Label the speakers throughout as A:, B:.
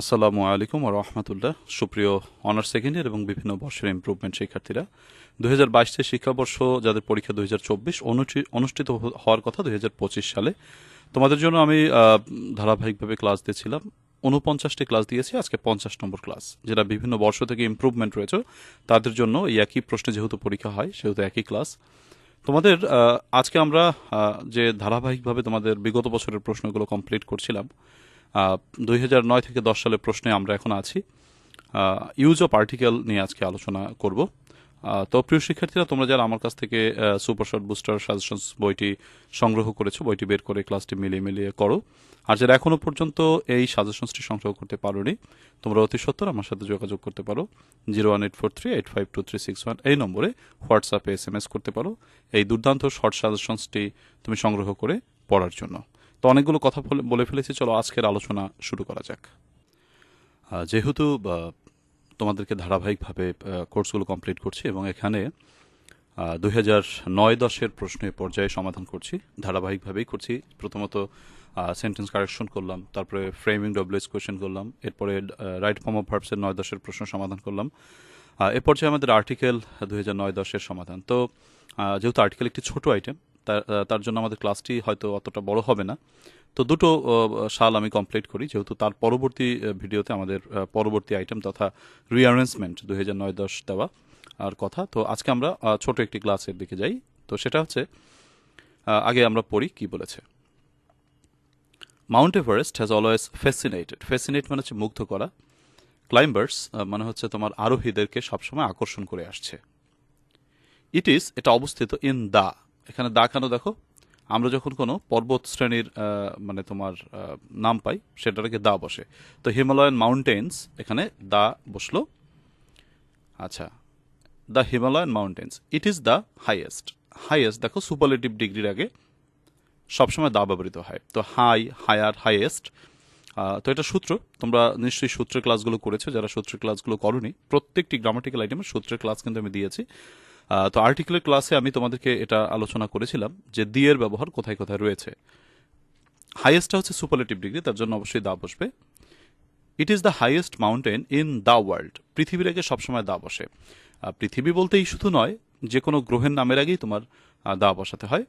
A: আসসালামু আলাইকুম রহমতুল্লাহ। সুপ্রিয় অনার্স সেকেন্ড ইয়ার এবং বিভিন্ন বর্ষের ইমপ্রুভমেন্ট শিক্ষার্থীরা দু হাজার বাইশ শিক্ষাবর্ষ যাদের পরীক্ষা দুই হাজার চব্বিশ অনুষ্ঠিত হওয়ার কথা দুই হাজার পঁচিশ সালে। তোমাদের জন্য আমি ধারাবাহিকভাবে ক্লাস দিয়েছিলাম। উনপঞ্চাশটি ক্লাস দিয়েছি, আজকে পঞ্চাশ নম্বর ক্লাস যেটা বিভিন্ন বর্ষ থেকে ইমপ্রুভমেন্ট রয়েছে। তাদের জন্য এই একই প্রশ্নে যেহেতু পরীক্ষা হয়, সেহেতু একই ক্লাস তোমাদের আজকে আমরা যে ধারাবাহিকভাবে তোমাদের বিগত বছরের প্রশ্নগুলো কমপ্লিট করছিলাম দুই হাজার নয় থেকে দশ সালের প্রশ্নে আমরা এখন আছি। ইউজ অফ আর্টিকেল নিয়ে আজকে আলোচনা করব। তো প্রিয় শিক্ষার্থীরা, তোমরা যারা আমার কাছ থেকে সুপার শর্ট বুস্টার সাজেশনস বইটি সংগ্রহ করেছ, বইটি বের করে ক্লাসটি মিলিয়ে মিলিয়ে করো। আর যারা এখনও পর্যন্ত এই সাজেশনসটি সংগ্রহ করতে পারোনি, তোমরা অতি সত্তর আমার সাথে যোগাযোগ করতে পারো। Zero one eight four three eight five two three six one এই নম্বরে হোয়াটসঅ্যাপে এস এম এস করতে পারো। এই দুর্দান্ত শর্ট সাজেশনসটি তুমি সংগ্রহ করে পড়ার জন্য। তো অনেকগুলো কথা বলে- ফেলেছি, চলো আজকের আলোচনা শুরু করা যাক। যেহেতু তোমাদেরকে ধারাবাহিকভাবে কোর্সগুলো কমপ্লিট করছি এবং এখানে দুই হাজার নয় দশের প্রশ্নের পর্যায়ে সমাধান করছি, ধারাবাহিকভাবেই করছি। প্রথমত সেন্টেন্স কারেকশন করলাম, তারপরে ফ্রেমিং ডব্লিউএস কোয়েশ্চেন করলাম, এরপরে রাইট ফর্ম অফ ভার্বসের নয় দশের প্রশ্ন সমাধান করলাম। এ পর্যায়ে আমাদের আর্টিকেল দুই হাজার নয় দশের সমাধান। তো যেহেতু আর্টিকেল একটি ছোট আইটেম তার জন্য আমাদের ক্লাসটি হয়তো অতটা বড় হবে না। তো দুটো সাল আমি কমপ্লিট করি, যেহেতু তার পরবর্তী ভিডিওতে আমাদের পরবর্তী আইটেম তথা রিঅ্যারেঞ্জমেন্ট দুই হাজার নয় দশ দেওয়া আর কথা। তো আজকে আমরা ছোট একটি ক্লাসের দিকে যাই। তো সেটা হচ্ছে আগে আমরা পড়ি কি বলেছে। Mount Everest has always fascinated fascinate মানে হচ্ছে মুগ্ধ করা। ক্লাইম্বার্স মানে হচ্ছে তোমার আরোহীদেরকে সবসময় আকর্ষণ করে আসছে। ইট ইজ এটা অবস্থিত ইন দা এখানে দা কেন দেখো, আমরা যখন কোনো পর্বত শ্রেণির মানে তোমার নাম পাই, সেটাকে দা বসে। তো হিমালয়ান মাউন্টেন্স, এখানে দা বসল। আচ্ছা the Himalayan mountains, it is the highest. Highest, দেখো, সুপারলেটিভ ডিগ্রির আগে সবসময় দা ব্যবহৃত হয়। তো হাই, হায়ার, হাইয়েস্ট তো এটা সূত্র, তোমরা নিশ্চয়ই সূত্রের ক্লাসগুলো করেছ, যারা সূত্রের ক্লাসগুলো করনি, প্রত্যেকটি গ্রামাটিক্যাল আইটেমের সূত্রের ক্লাস কিন্তু আমি দিয়েছি। তো আর্টিকেলের ক্লাসে আমি তোমাদেরকে এটা আলোচনা করেছিলাম যে দিয়ের ব্যবহার কোথায় কোথায় রয়েছে। হাইয়েস্টটা হচ্ছে সুপারলেটিভ ডিগ্রি তার জন্য অবশ্যই দা বসবে। It is the highest mountain in the world পৃথিবীর আগে সবসময় দা বসে। পৃথিবী বলতেই শুধু নয়, যে কোনো গ্রহের নামের আগেই তোমার দা বসাতে হয়।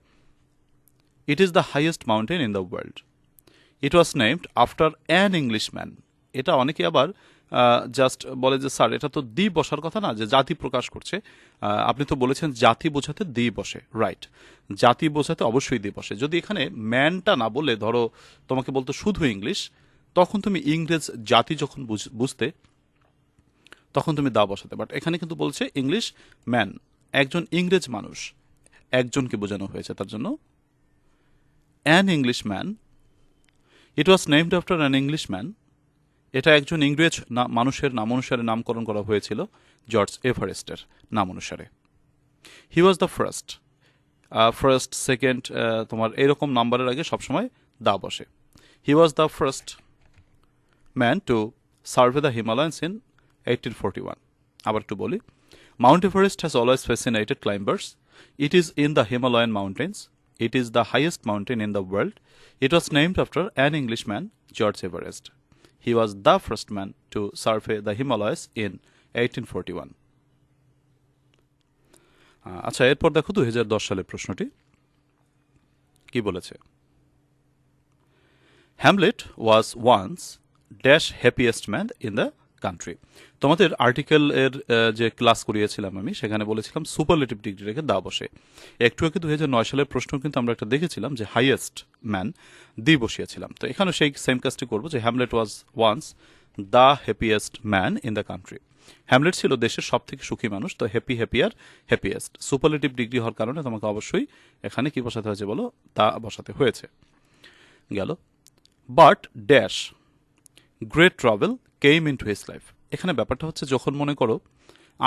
A: It is the highest mountain in the world it was named after an Englishman এটা অনেকে আবার জাস্ট বলে যে, স্যার, এটা তো দি বসার কথা না, যে জাতি প্রকাশ করছে। আপনি তো বলেছেন জাতি বোঝাতে দি বসে। রাইট জাতি বোঝাতে অবশ্যই দি বসে। যদি এখানে ম্যানটা না বলে ধরো তোমাকে বলতো শুধু ইংলিশ তখন তুমি ইংরেজ জাতি যখন বুঝ- বুঝতে, তখন তুমি দা বসাতে। বাট এখানে কিন্তু বলছে ইংলিশ ম্যান একজন ইংরেজ মানুষ, একজনকে বোঝানো হয়েছে তার জন্য। An English man it was named after an English man এটা একজন ইংরেজ মানুষের নাম অনুসারে নামকরণ করা হয়েছিল জর্জ এভারেস্টের নাম অনুসারে he was the first first second তোমার এরকম নাম্বারের আগে সবসময় দা বসে। He was the first man to survey the Himalayans in eighteen forty one আবার একটু বলি Mount Everest has always fascinated climbers it is in the Himalayan mountains it is the highest mountain in the world it was named after an English man George he was the first man to survey the Himalayas in eighteen আচ্ছা এরপর দেখো দুই হাজার দশ সালের প্রশ্নটি। কি বলেছে? Hamlet was once dash happiest man in the country তোমাদের আর্টিকেল এর যে ক্লাস করিয়েছিলাম আমি, সেখানে বলেছিলাম সুপারলেটিভ ডিগ্রি রেখে দা বসে। একটু আগে হাজার নয় সালের প্রশ্ন কিন্তু আমরা একটা দেখেছিলাম যে হাইয়েস্ট ম্যান দি বসিয়েছিলাম। তো এখানে সেই সেম কাজটি করব যে Hamlet was once the happiest man in the country Hamlet ছিল দেশের সব থেকে সুখী মানুষ তো happy happier happiest superlative degree হওয়ার কারণে তোমাকে অবশ্যই এখানে কি বসাতে হয়েছে বলো? তা বসাতে হয়েছে। গেল। But dash great trouble came into his life এখানে ব্যাপারটা হচ্ছে যখন মনে করো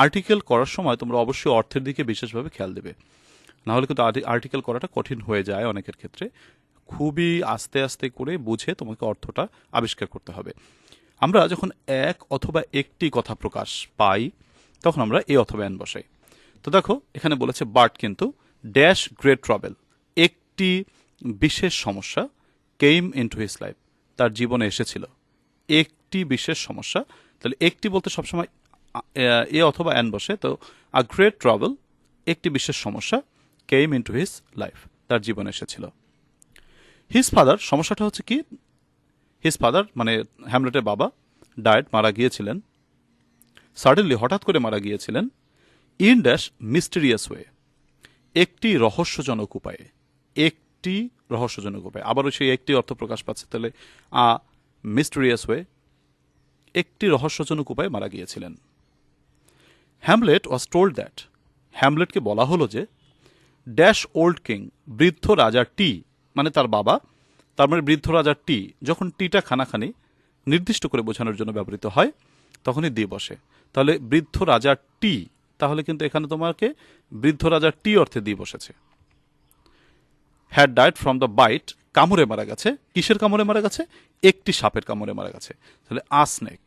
A: আর্টিকেল করার সময় তোমরা অবশ্যই অর্থের দিকে বিশেষভাবে খেয়াল দেবে। নাহলে কিন্তু আর্টিকেল করাটা কঠিন হয়ে যায় অনেকের ক্ষেত্রে। খুবই আস্তে আস্তে করে বুঝে তোমাকে অর্থটা আবিষ্কার করতে হবে। আমরা যখন এক অথবা একটি কথা প্রকাশ পাই, তখন আমরা এ অথবা এন বসাই। তো দেখো, এখানে বলেছে বার্ট কিন্তু ড্যাশ গ্রেট ট্রাভেল, একটি বিশেষ সমস্যা came into his life তার জীবনে এসেছিল। এক একটি বিশেষ সমস্যা, তাহলে একটি বলতে সবসময় এ অথবা অ্যান বসে, তো আ গ্রেট ট্রাভেল একটি বিশেষ সমস্যা came into his life, তার জীবনে এসেছিল। হিজ ফাদার, সমস্যাটা হচ্ছে কি? হিজ ফাদার মানে হ্যামলেটের বাবা ডায়েট মারা গিয়েছিলেন। সাডেনলি হঠাৎ করে মারা গিয়েছিলেন। ইন ড্যাশ মিস্টেরিয়াস ওয়ে, একটি রহস্যজনক উপায়ে, একটি রহস্যজনক উপায়ে। আবারও সেই একটি অর্থ প্রকাশ পাচ্ছে, তাহলে আ মিস্টেরিয়াস ওয়ে একটি রহস্যজনক উপায়ে মারা গিয়েছিলেন। হ্যামলেট ওয়াজ টোল্ড দ্যাট হ্যামলেটকে বলা হলো যে, ড্যাশ ওল্ড কিং, বৃদ্ধ রাজা টি মানে তার বাবা, তার মানে বৃদ্ধ রাজা টি, যখন টিটা খানাখানি নির্দিষ্ট করে বোঝানোর জন্য ব্যবহৃত হয়, তখনই দিয়ে বসে। তাহলে বৃদ্ধ রাজা টি, তাহলে কিন্তু এখানে তোমাকে বৃদ্ধ রাজা টি অর্থে দিয়ে বসেছে। Had died from the bite কামড়ে মারা গেছে। কিসের কামড়ে মারা গেছে? একটি সাপের কামড়ে মারা গেছে। তাহলে আসনেক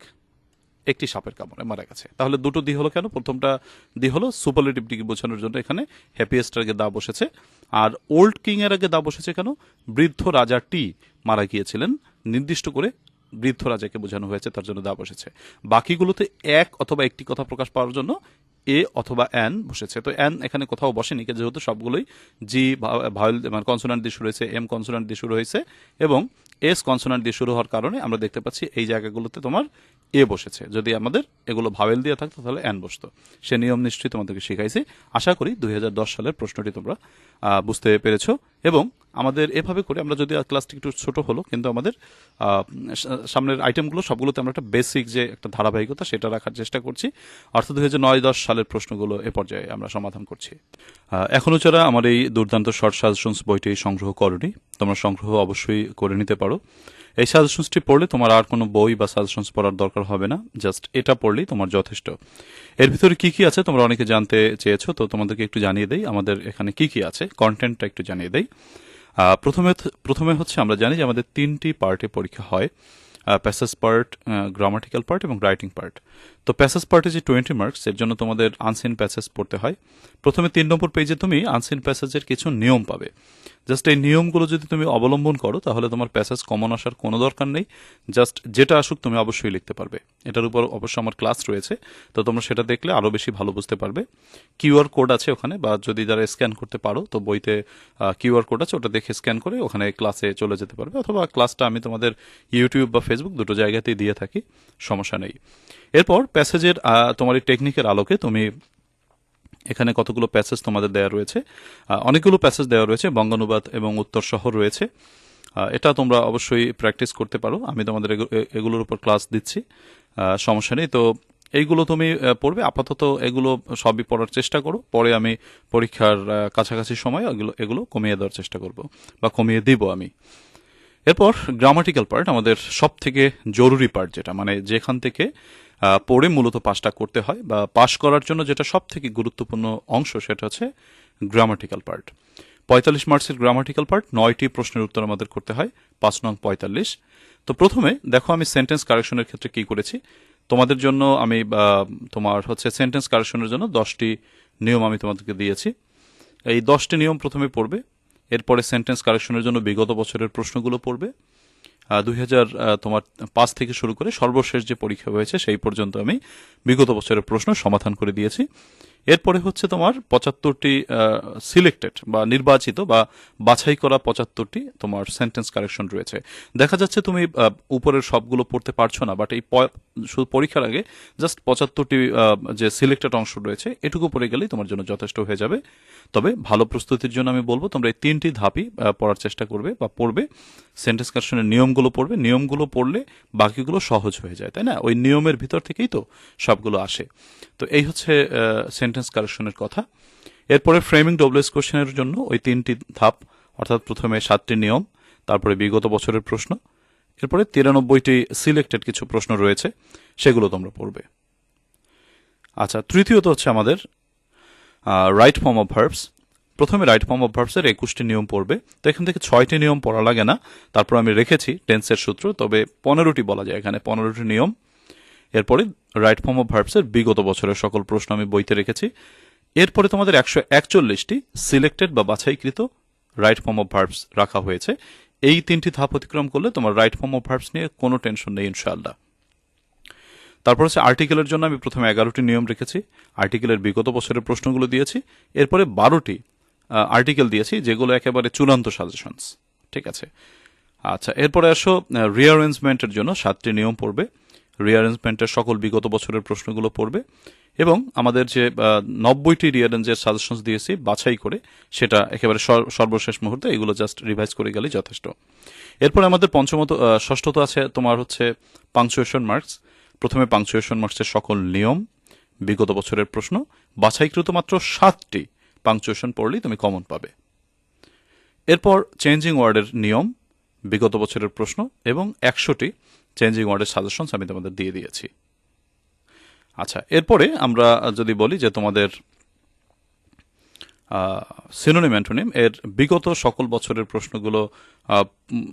A: একটি সাপের কামড়ে মারা গেছে। তাহলে দুটো দি হলো কেন? প্রথমটা দি হলো সুপারলেটিভ ডিগ্রি বোঝানোর জন্য এখানে হ্যাপিয়েস্টের আগে দা বসেছে। আর ওল্ড কিং এর আগে দা বসেছে কেন? বৃদ্ধ রাজা টি মারা গিয়েছিলেন। নির্দিষ্ট করে বৃদ্ধ রাজাকে বোঝানো হয়েছে, তার জন্য দা বসেছে। বাকিগুলোতে এক অথবা একটি কথা প্রকাশ পাওয়ার জন্য এ অথবা অ্যান বসেছে। তো অ্যান এখানে কোথাও বসেনি যেহেতু সবগুলোই জি ভায়োল মানে কনসোনান্ট দিয়ে শুরু হয়েছে এম কনসোনান্ট দিয়ে শুরু হয়েছে, এবং এস কনসোনান্ট দিয়ে শুরু হওয়ার কারণে আমরা দেখতে পাচ্ছি এই জায়গাগুলোতে তোমার এ বসেছে। যদি আমাদের এগুলো ভাওয়েল দিয়ে থাকতো, তাহলে অ্যান বসতো। সে নিয়ম নিশ্চয়ই তোমাদেরকে শিখাইছি। আশা করি দুই হাজার দশ সালের প্রশ্নটি তোমরা বুঝতে পেরেছ। এবং আমাদের এভাবে করে আমরা যদি ক্লাসটি একটু ছোট হলো, কিন্তু আমাদের সামনের আইটেমগুলো সবগুলোতে আমরা একটা বেসিক যে একটা ধারাবাহিকতা, সেটা রাখার চেষ্টা করছি। অর্থাৎ দু হাজার নয় দশ সালের প্রশ্নগুলো এ পর্যায়ে আমরা সমাধান করছি। এখনও এখনও যারা আমার এই দুর্দান্ত শর্ট সাজেশনস বইটি সংগ্রহ করনি, তোমরা সংগ্রহ অবশ্যই করে নিতে পারো। এই সাজেশনসটি পড়লে তোমার আর কোনো বই বা সাজেশনস পড়ার দরকার হবে না। জাস্ট এটা পড়লেই তোমার যথেষ্ট। এর ভিতরে কি কি আছে তোমরা অনেকে জানতে চেয়েছো, তো তোমাদেরকে একটু জানিয়ে দেই। আমাদের এখানে কি কি আছে? কন্টেন্টটা একটু জানিয়ে দেই। প্রথমে প্রথমে হচ্ছে আমরা জানি যে আমাদের তিনটি পার্টে পরীক্ষা হয়। প্যাসেজ পার্ট গ্রামাটিক্যাল পার্ট এবং রাইটিং পার্ট তো প্যাসেজ পার্টে যে টোয়েন্টি মার্কস এর জন্য তোমাদের আনসিন প্যাসেজ পড়তে হয়। প্রথমে তিন নম্বর পেজে তুমি আনসিন প্যাসেজের কিছু নিয়ম পাবে। জাস্ট এই নিয়মগুলো যদি তুমি অবলম্বন করো, তাহলে তোমার প্যাসেজ কমন আসার কোনো দরকার নেই। জাস্ট যেটা আসুক তুমি অবশ্যই লিখতে পারবে। এটার উপর অবশ্য আমার ক্লাস রয়েছে, তো তোমরা সেটা দেখলে আরও বেশি ভালো বুঝতে পারবে। কিউআর কোড আছে ওখানে, বা যদি যারা স্ক্যান করতে পারো, তো বইতে কিউআর কোড আছে, ওটা দেখে স্ক্যান করে ওখানে ক্লাসে চলে যেতে পারবে, অথবা ক্লাসটা আমি তোমাদের ইউটিউব বা ফেসবুক দুটো জায়গাতেই দিয়ে থাকি, সমস্যা নেই। এরপর প্যাসেজের তোমার এই টেকনিকের আলোকে তুমি এখানে কতগুলো প্যাসেজ তোমাদের দেওয়া রয়েছে? অনেকগুলো প্যাসেজ দেওয়া রয়েছে, বঙ্গানুবাদ এবং উত্তর সহ রয়েছে এটা তোমরা অবশ্যই প্র্যাকটিস করতে পারো। আমি তোমাদের এগুলোর উপর ক্লাস দিচ্ছি। সমস্যা নেই। তো এইগুলো তুমি পড়বে। আপাতত এগুলো সবই পড়ার চেষ্টা করো। পরে আমি পরীক্ষার কাছাকাছি সময় এগুলো এগুলো কমিয়ে দেওয়ার চেষ্টা করব বা কমিয়ে দিব আমি। এরপর গ্রামাটিক্যাল পার্ট আমাদের সব থেকে জরুরি পার্ট যেটা মানে যেখান থেকে পড়ে মূলত পাশটা করতে হয় বা পাশ করার জন্য যেটা সব থেকে গুরুত্বপূর্ণ অংশ সেটা হচ্ছে গ্রামাটিক্যাল পার্ট পঁয়তাল্লিশ মার্কসের গ্রামাটিক্যাল পার্ট নয়টি প্রশ্নের উত্তর আমাদের করতে হয়, পাঁচ নং পঁয়তাল্লিশ। তো প্রথমে দেখো আমি সেন্টেন্স কারেকশনের ক্ষেত্রে কি করেছি। তোমাদের জন্য আমি তোমার হচ্ছে সেন্টেন্স কারেকশনের জন্য দশটি নিয়ম আমি তোমাদেরকে দিয়েছি। এই দশটি নিয়ম প্রথমে পড়বে এরপরে সেন্টেন্স কারেকশনের জন্য বিগত বছরের প্রশ্নগুলো পড়বে। দুই হাজার তোমার পাঁচ থেকে শুরু করে সর্বশেষ যে পরীক্ষা হয়েছে, সেই পর্যন্ত আমি বিগত বছরের প্রশ্ন সমাধান করে দিয়েছি। এরপরে হচ্ছে তোমার পঁচাত্তরটি সিলেক্টেড বা নির্বাচিত বা বাছাই করা পঁচাত্তরটি তোমার সেন্টেন্স কারেকশন রয়েছে। দেখা যাচ্ছে তুমি উপরের সবগুলো পড়তে পারছ না বাট এই শুধু পরীক্ষার আগে জাস্ট পঁচাত্তরটি যে সিলেক্টেড অংশ রয়েছে, এটুকু পড়ে গেলেই তোমার জন্য যথেষ্ট হয়ে যাবে। তবে ভালো প্রস্তুতির জন্য আমি বলব, তোমরা এই তিনটি ধাপই পড়ার চেষ্টা করবে বা পড়বে। সেন্টেন্স কারেকশনের নিয়মগুলো পড়বে। নিয়মগুলো পড়লে বাকিগুলো সহজ হয়ে যায়, তাই না? ওই নিয়মের ভিতর থেকেই তো সবগুলো আসে। তো এই হচ্ছে সেন্টেন্স কারেকশনের কথা। এরপরে ফ্রেমিং ডব্লিউএস কোশ্চেনের জন্য ওই তিনটি ধাপ, অর্থাৎ প্রথমে সাতটি নিয়ম, তারপরে বিগত বছরের প্রশ্ন, এরপরে তিরানব্বইটি সিলেক্টেড কিছু প্রশ্ন রয়েছে, সেগুলো তোমরা পড়বে। আচ্ছা তৃতীয়ত হচ্ছে আমাদের রাইট ফর্ম অফ ভার্বস প্রথমে রাইট ফর্ম অফ ভার্বসের একুশটি নিয়ম পড়বে। তো এখান থেকে ছয়টি নিয়ম পড়া লাগে না। তারপর আমি রেখেছি টেন্সের সূত্র, তবে পনেরোটি বলা যায় এখানে, পনেরোটি নিয়ম। এরপরে রাইট ফর্ম অফ ভার্বসের বিগত বছরের সকল প্রশ্ন আমি বইতে রেখেছি। এরপরে তোমাদের একশো একচল্লিশটি সিলেক্টেড বা বাছাইকৃত রাইট ফর্ম অফ ভার্বস রাখা হয়েছে। এই তিনটি ধাপ অতিক্রম করলে তোমার রাইট ফর্ম অফ ভার্বস নিয়ে কোনো টেনশন নেই, ইনশাআল্লাহ। তারপর হচ্ছে আর্টিকেলের জন্য আমি প্রথমে এগারোটি নিয়ম রেখেছি, আর্টিকেলের বিগত বছরের প্রশ্নগুলো দিয়েছি, এরপরে বারোটি আর্টিকেল দিয়েছি, যেগুলো একেবারে চূড়ান্ত সাজেশনস। ঠিক আছে? আচ্ছা এরপরে আসো রিঅ্যারেঞ্জমেন্টের জন্য সাতটি নিয়ম পড়বে। রিঅ্যারেঞ্জমেন্টের সকল বিগত বছরের প্রশ্নগুলো পড়বে এবং আমাদের যে নব্বইটি রিঅ্যারেঞ্জের সাজেশনস দিয়েছি বাছাই করে সেটা একেবারে সর- সর্বশেষ মুহূর্তে এগুলো জাস্ট রিভাইজ করে গেলেই যথেষ্ট। এরপরে আমাদের পঞ্চমত ষষ্ঠত আছে তোমার হচ্ছে পাংচুয়েশন মার্কস প্রথমে পাংচুয়েশন মার্কসের সকল নিয়ম, বিগত বছরের প্রশ্ন। বাছাইকৃত মাত্র সাতটি পাংচুয়েশন পড়লেই তুমি কমন পাবে। এরপর চেঞ্জিং ওয়ার্ডের নিয়ম। বিগত বছরের প্রশ্ন এবং একশোটি চেঞ্জিং ওয়ার্ডের সাজেশনস আমি তোমাদের দিয়ে দিয়েছি। আচ্ছা এরপরে আমরা যদি বলি যে তোমাদের সিনোনিম অ্যান্টোনিম এর বিগত সকল বছরের প্রশ্নগুলো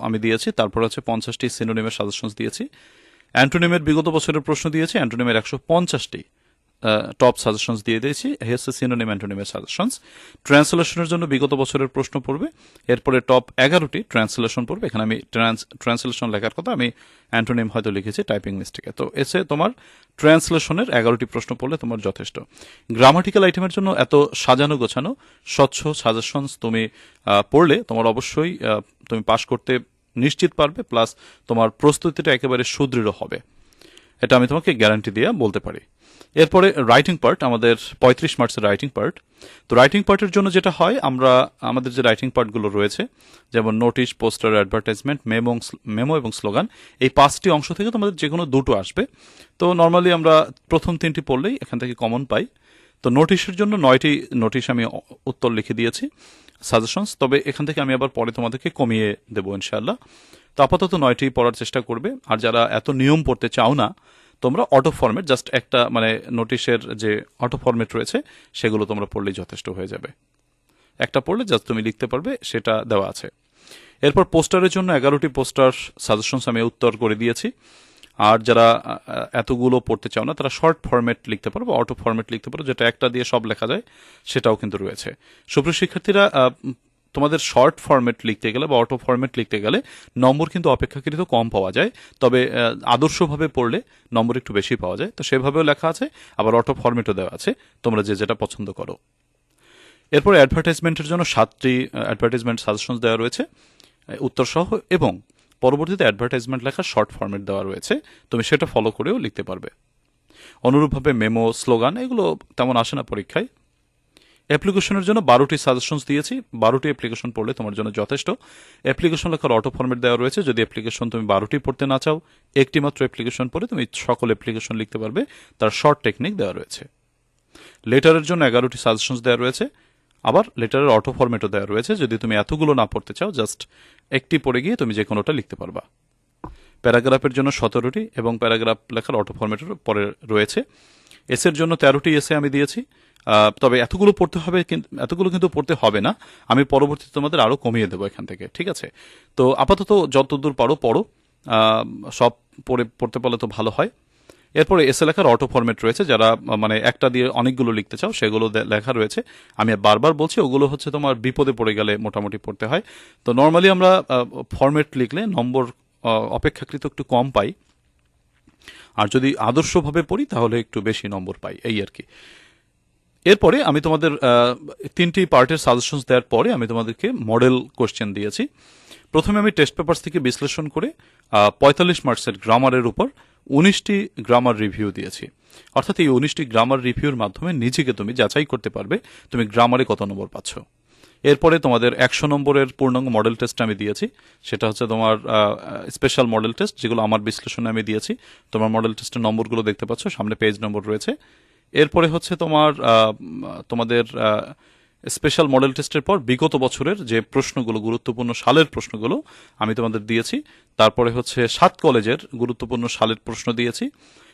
A: আমি দিয়েছি। তারপর হচ্ছে পঞ্চাশটি সিনোনিমের সাজেশনস দিয়েছি। অ্যান্টোনিমের বিগত বছরের প্রশ্ন দিয়েছি অ্যান্টোনিমের একশো পঞ্চাশটি টপ সাজেশনস দিয়ে দিয়েছি। হচ্ছে সিনোনিম অ্যান্টোনিমের সাজেশনস ট্রান্সলেশনের জন্য বিগত বছরের প্রশ্ন পড়বে। এরপরে টপ এগারোটি ট্রান্সলেশন পড়বে। এখানে আমি ট্রান্স ট্রান্সলেশন লেখার কথা আমি অ্যান্টোনিম হয়তো লিখেছি টাইপিং মিস্টেকে তো এসে তোমার ট্রান্সলেশনের এগারোটি প্রশ্ন পড়লে তোমার যথেষ্ট। গ্রামাটিক্যাল আইটেমের জন্য এত সাজানো গোছানো, স্বচ্ছ সাজেশনস তুমি পড়লে তোমার অবশ্যই তুমি পাশ করতে নিশ্চিত পারবে প্লাস তোমার প্রস্তুতিটা একেবারে সুদৃঢ় হবে। এটা আমি তোমাকে গ্যারান্টি দিয়ে বলতে পারি। এরপরে রাইটিং পার্ট আমাদের পঁয়ত্রিশ মার্কসের রাইটিং পার্ট তো রাইটিং পার্টের জন্য যেটা হয়, আমরা, আমাদের যে রাইটিং পার্টগুলো রয়েছে, যেমন notice poster advertisement memo memo এবং স্লোগান এই পাঁচটি অংশ থেকে তোমাদের যে কোনো দুটো আসবে। তো নর্মালি আমরা প্রথম তিনটি পড়লেই এখান থেকে কমন পাই। তো নোটিশের জন্য নয়টি নোটিশ আমি উত্তর লিখে দিয়েছি সাজেশনস তবে এখান থেকে আমি আবার পরে তোমাদেরকে কমিয়ে দেবো ইনশাআল্লাহ। তো আপাতত নয়টি পড়ার চেষ্টা করবে। আর যারা এত নিয়ম পড়তে চাও না তোমরা অটো ফরম্যাট জাস্ট একটা মানে নোটিশের যে অটো ফরম্যাট রয়েছে, সেগুলো তোমরা পড়লেই যথেষ্ট হয়ে যাবে। একটা পড়লে জাস্ট তুমি লিখতে পারবে, সেটা দেওয়া আছে। এরপর পোস্টারের জন্য এগারোটি পোস্টার সাজেশনস আমি উত্তর করে দিয়েছি। আর যারা এতগুলো পড়তে চাও না, তারা শর্ট ফরম্যাট লিখতে পারো বা অটো ফরম্যাট লিখতে পারো, যেটা একটা দিয়ে সব লেখা যায়, সেটাও কিন্তু রয়েছে। সুপ্রিয় শিক্ষার্থীরা তোমাদের শর্ট ফরম্যাট লিখতে গেলে বা অটো ফরম্যাট লিখতে গেলে নম্বর কিন্তু অপেক্ষাকৃত কম পাওয়া যায়। তবে আদর্শভাবে পড়লে নম্বর একটু বেশি পাওয়া যায়। তো সেভাবেও লেখা আছে, আবার অটো ফরম্যাটও দেওয়া আছে। তোমরা যে যেটা পছন্দ করো। এরপর অ্যাডভার্টাইজমেন্টের জন্য সাতটি অ্যাডভার্টাইজমেন্ট সাজেশন দেওয়া রয়েছে উত্তরসহ এবং পরবর্তীতে অ্যাডভার্টাইজমেন্ট লেখা শর্ট ফরম্যাট দেওয়া রয়েছে। তুমি সেটা ফলো করেও লিখতে পারবে। অনুরূপভাবে মেমো স্লোগান এগুলো তেমন আসে না পরীক্ষায়। অ্যাপ্লিকেশনের জন্য বারোটি সাজেশনস দিয়েছি। বারোটি অ্যাপ্লিকেশন পড়লে তোমার জন্য যথেষ্ট। অ্যাপ্লিকেশন লেখার অটো ফর্মেট দেওয়া রয়েছে। যদি অ্যাপ্লিকেশন তুমি বারোটি পড়তে না চাও, একটি মাত্র অ্যাপ্লিকেশন পড়ে তুমি সকল অ্যাপ্লিকেশন লিখতে পারবে। তার শর্ট টেকনিক দেওয়া রয়েছে। লেটারের জন্য এগারোটি সাজেশনস দেওয়া রয়েছে। আবার লেটারের অটো ফর্মেটও দেওয়া রয়েছে। যদি তুমি এতগুলো না পড়তে চাও, জাস্ট একটি পড়ে গিয়ে তুমি যে কোনোটা লিখতে পারবা। প্যারাগ্রাফের জন্য সতেরোটি এবং প্যারাগ্রাফ লেখার অটো ফরম্যাটের পরে রয়েছে। এসের জন্য তেরোটি এসে আমি দিয়েছি। তবে এতগুলো পড়তে হবে কিন্তু এতগুলো কিন্তু পড়তে হবে না। আমি পরবর্তীতে তোমাদের আরও কমিয়ে দেবো এখান থেকে, ঠিক আছে? তো আপাতত যতদূর পারো পড়ো। সব পড়ে, পড়তে পারলে তো ভালো হয়। এরপরে এসে লেখার অটো ফরম্যাট রয়েছে, যারা মানে একটা দিয়ে অনেকগুলো লিখতে চাও, সেগুলো লেখা রয়েছে। আমি বারবার বলছি, ওগুলো হচ্ছে তোমার বিপদে পড়ে গেলে মোটামুটি পড়তে হয়। তো নর্মালি আমরা ফরম্যাট লিখলে নম্বর অপেক্ষাকৃত একটু কম পাই। আর যদি আদর্শভাবে পড়ি, তাহলে একটু বেশি নম্বর পাই, এই আর কি। এরপরে আমি তোমাদের তিনটি পার্টের সাজেশনস দেওয়ার পরে আমি তোমাদেরকে মডেল কোশ্চেন দিয়েছি। প্রথমে আমি টেস্ট পেপার থেকে বিশ্লেষণ করে পঁয়তাল্লিশ মার্কসের গ্রামারের উপর উনিশটি গ্রামার রিভিউ দিয়েছি। অর্থাৎ এই উনিশটি গ্রামার রিভিউর মাধ্যমে নিজেকে তুমি যাচাই করতে পারবে, তুমি গ্রামারে কত নম্বর পাচ্ছ। এরপরে তোমাদের একশো নম্বরের পূর্ণাঙ্গ মডেল টেস্ট আমি দিয়েছি। সেটা হচ্ছে তোমার স্পেশাল মডেল টেস্ট যেগুলো আমার বিশ্লেষণে আমি দিয়েছি। তোমার মডেল টেস্টের নম্বরগুলো দেখতে পাচ্ছ, সামনে পেজ নম্বর রয়েছে। এরপরে হচ্ছে তোমার তোমাদের স্পেশাল মডেল টেস্টের পর বিগত বছরের যে প্রশ্নগুলো, গুরুত্বপূর্ণ সালের প্রশ্নগুলো আমি তোমাদের দিয়েছি। তারপরে হচ্ছে সাত কলেজের গুরুত্বপূর্ণ সালের প্রশ্ন দিয়েছি।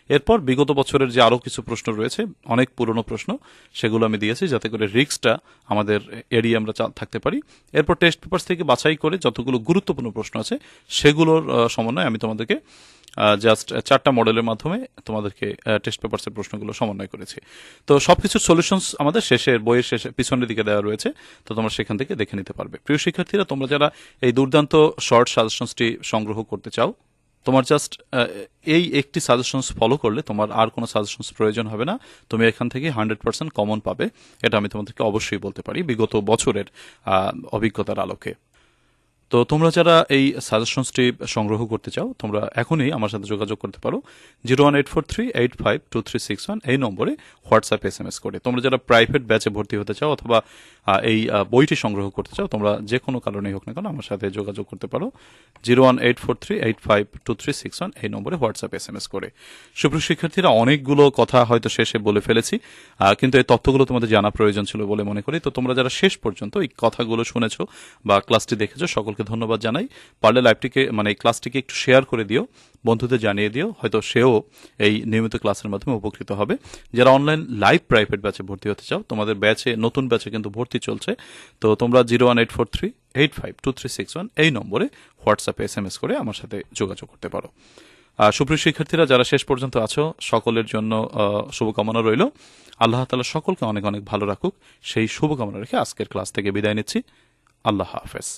A: এরপর বিগত বছরের যে আরও কিছু প্রশ্ন রয়েছে, অনেক পুরনো প্রশ্ন, সেগুলো আমি দিয়েছি যাতে করে রিক্সটা আমাদের এড়িয়ে আমরা থাকতে পারি। এরপর টেস্ট পেপার থেকে বাছাই করে যতগুলো গুরুত্বপূর্ণ প্রশ্ন আছে, সেগুলোর সমন্বয়ে আমি তোমাদেরকে জাস্ট চারটা মডেলের মাধ্যমে তোমাদেরকে টেস্ট পেপারসের প্রশ্নগুলো সমন্বয় করেছি। তো সবকিছুর সলিউশনস আমাদের শেষের, বইয়ের শেষে, পিছনের দিকে দেওয়া রয়েছে, তো তোমরা সেখান থেকে দেখে নিতে পারবে। প্রিয় শিক্ষার্থীরা, তোমরা যারা এই দুর্দান্ত শর্ট সাজেশনসটি সংগ্রহ করতে চাও, তোমার জাস্ট এই একটি সাজেশনস ফলো করলে তোমার আর কোনো সাজেশনস প্রয়োজন হবে না। তুমি এখান থেকে হান্ড্রেড পার্সেন্ট কমন পাবে। এটা আমি তোমাদেরকে অবশ্যই বলতে পারি। বিগত বছরের অভিজ্ঞতার আলোকে। তো তোমরা যারা এই সাজেশনসটি সংগ্রহ করতে চাও, তোমরা এখনই আমার সাথে যোগাযোগ করতে পারো। Zero one eight four three, eight five two three six one এই নম্বরে হোয়াটসঅ্যাপ এস এম এস করে। তোমরা যারা প্রাইভেট ব্যাচে ভর্তি হতে চাও অথবা এই বইটি সংগ্রহ করতে চাও, তোমরা যে কোনো কারণেই হোক না কেন আমার সাথে যোগাযোগ করতে পারো। Zero one eight four three, eight five two three six one এই নম্বরে হোয়াটসঅ্যাপ এস এম এস করে। সুপ্রিয় শিক্ষার্থীরা, অনেকগুলো কথা হয়তো শেষে বলে ফেলেছি কিন্তু এই তথ্যগুলো তোমাদের জানা প্রয়োজন ছিল বলে মনে করি। তো তোমরা যারা শেষ পর্যন্ত এই কথাগুলো শুনেছো বা ক্লাসটি দেখেছ, সকলকে ধন্যবাদ জানাই। পারলে লাইভটিকে মানে ক্লাসটিকে একটু শেয়ার করে দিও বন্ধুদের জানিয়ে দিও হয়তো সেও এই নিয়মিত ক্লাসের মাধ্যমে উপকৃত হবে। যারা অনলাইন লাইভ প্রাইভেট ব্যাচে ভর্তি হতে চাও তোমাদের ব্যাচে নতুন ব্যাচে কিন্তু ভর্তি চলছে। তো তোমরা zero one eight four three eight five two three six one এই নম্বরে হোয়াটসঅ্যাপে এস এম এস করে আমার সাথে যোগাযোগ করতে পারো। আহ, সুপ্রিয় শিক্ষার্থীরা যারা শেষ পর্যন্ত আছো সকলের জন্য শুভকামনা রইল। আল্লাহ তালা সকলকে অনেক অনেক ভালো রাখুক। সেই শুভকামনা রেখে আজকের ক্লাস থেকে বিদায় নিচ্ছি। আল্লাহ হাফেজ।